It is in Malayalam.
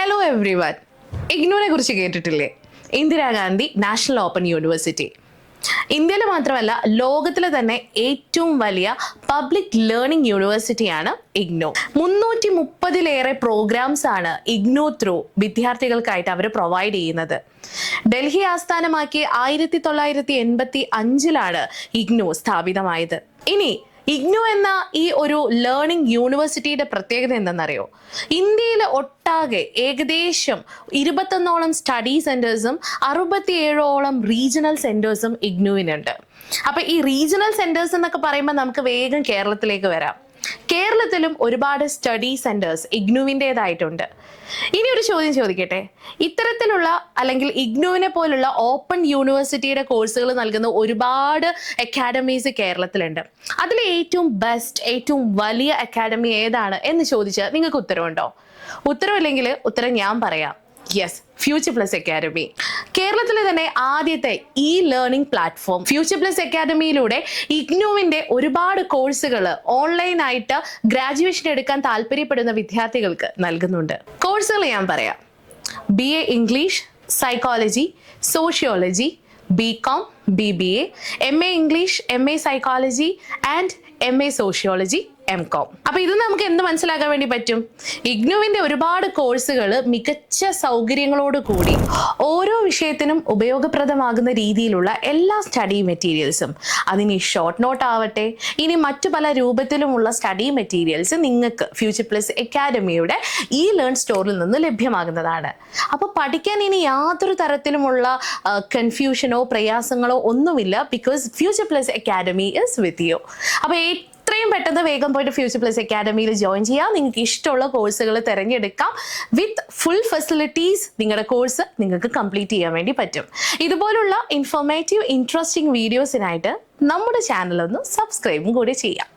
ഹലോ എവ്രി വൺ ഇഗ്നോനെ കുറിച്ച് കേട്ടിട്ടില്ലേ? ഇന്ദിരാഗാന്ധി നാഷണൽ ഓപ്പൺ യൂണിവേഴ്സിറ്റി ഇന്ത്യയിൽ മാത്രമല്ല ലോകത്തിലെ തന്നെ ഏറ്റവും വലിയ പബ്ലിക് ലേണിംഗ് യൂണിവേഴ്സിറ്റിയാണ് ഇഗ്നോ മുന്നൂറ്റി മുപ്പതിലേറെ പ്രോഗ്രാംസ് ആണ് ഇഗ്നോ ത്രൂ വിദ്യാർത്ഥികൾക്കായിട്ട് അവർ പ്രൊവൈഡ് ചെയ്യുന്നത്. ഡൽഹി ആസ്ഥാനമാക്കി ആയിരത്തി തൊള്ളായിരത്തി എൺപത്തി അഞ്ചിലാണ് ഇഗ്നോ സ്ഥാപിതമായത്. ഇനി ഇഗ്നു എന്ന ഈ ഒരു ലേണിംഗ് യൂണിവേഴ്സിറ്റിയുടെ പ്രത്യേകത എന്തെന്നറിയോ ഇന്ത്യയിൽ ഒട്ടാകെ ഏകദേശം ഇരുപത്തൊന്നോളം സ്റ്റഡി സെന്റേഴ്സും അറുപത്തിയേഴോളം റീജിയണൽ സെന്റേഴ്സും ഇഗ്നുവിനുണ്ട്. അപ്പൊ ഈ റീജിയണൽ സെന്റേഴ്സ് എന്നൊക്കെ പറയുമ്പോൾ നമുക്ക് വേഗം കേരളത്തിലേക്ക് വരാം. കേരളത്തിലും ഒരുപാട് സ്റ്റഡി സെന്റേഴ്സ് ഇഗ്നുവിന്റെതായിട്ടുണ്ട്. ഇനി ഒരു ചോദ്യം ചോദിക്കട്ടെ? ഇത്തരത്തിലുള്ള അല്ലെങ്കിൽ ഇഗ്നുവിനെ പോലുള്ള ഓപ്പൺ യൂണിവേഴ്സിറ്റിയുടെ കോഴ്സുകൾ നൽകുന്ന ഒരുപാട് അക്കാഡമീസ് കേരളത്തിലുണ്ട്. അതിൽ ഏറ്റവും ബെസ്റ്റ് ഏറ്റവും വലിയ അക്കാഡമി ഏതാണ് എന്ന് ചോദിച്ചാൽ നിങ്ങൾക്ക് ഉത്തരവുണ്ടോ? ഉത്തരവില്ലെങ്കിൽ ഉത്തരം ഞാൻ പറയാം. യെസ് ഫ്യൂച്ചർ പ്ലസ് അക്കാദമി കേരളത്തിലെ തന്നെ ആദ്യത്തെ e learning platform future plus അക്കാദമിയിലൂടെ ഇഗ്നോവിന്റെ ഒരുപാട് കോഴ്സുകൾ ഓൺലൈനായിട്ട് ഗ്രാജുവേഷൻ എടുക്കാൻ താല്പര്യപ്പെടുന്ന വിദ്യാർത്ഥികൾക്ക് നൽകുന്നുണ്ട്. കോഴ്സുകൾ ഞാൻ പറയാം. B A English psychology sociology B com B B A M A English M A psychology and M A sociology M com അപ്പൊ ഇത് നമുക്ക് എന്ത് മനസ്സിലാക്കാൻ വേണ്ടി പറ്റും? ഇഗ്നുവിന്റെ ഒരുപാട് കോഴ്സുകൾ മികച്ച സൗകര്യങ്ങളോട് കൂടി ഓരോ വിഷയത്തിനും ഉപയോഗപ്രദമാകുന്ന രീതിയിലുള്ള എല്ലാ സ്റ്റഡി മെറ്റീരിയൽസും അതിന് ഷോർട്ട് നോട്ട് ആവട്ടെ ഇനി മറ്റു പല രൂപത്തിലുമുള്ള സ്റ്റഡി മെറ്റീരിയൽസ് നിങ്ങൾക്ക് ഫ്യൂച്ചർ പ്ലസ് അക്കാദമിയുടെ ഈ ലേൺ സ്റ്റോറിൽ നിന്ന് ലഭ്യമാകുന്നതാണ്. അപ്പോൾ പഠിക്കാൻ ഇനി യാതൊരു തരത്തിലുമുള്ള കൺഫ്യൂഷനോ പ്രയാസങ്ങളോ ഒന്നുമില്ല because future plus academy is with you അപ്പോൾ എത്രയും പെട്ടെന്ന് വേഗം പോയിട്ട് ഫ്യൂച്ചർ പ്ലസ് അക്കാഡമിയിൽ ജോയിൻ ചെയ്യാം. നിങ്ങൾക്ക് ഇഷ്ടമുള്ള കോഴ്സുകൾ തിരഞ്ഞെടുക്കാം. വിത്ത് ഫുൾ ഫെസിലിറ്റീസ് നിങ്ങളുടെ കോഴ്സ് നിങ്ങൾക്ക് കംപ്ലീറ്റ് ചെയ്യാൻ വേണ്ടി പറ്റും. ഇതുപോലുള്ള ഇൻഫോർമേറ്റീവ് ഇൻട്രസ്റ്റിംഗ് വീഡിയോസിനായിട്ട് നമ്മുടെ ചാനലൊന്ന് സബ്സ്ക്രൈബും കൂടി ചെയ്യാം.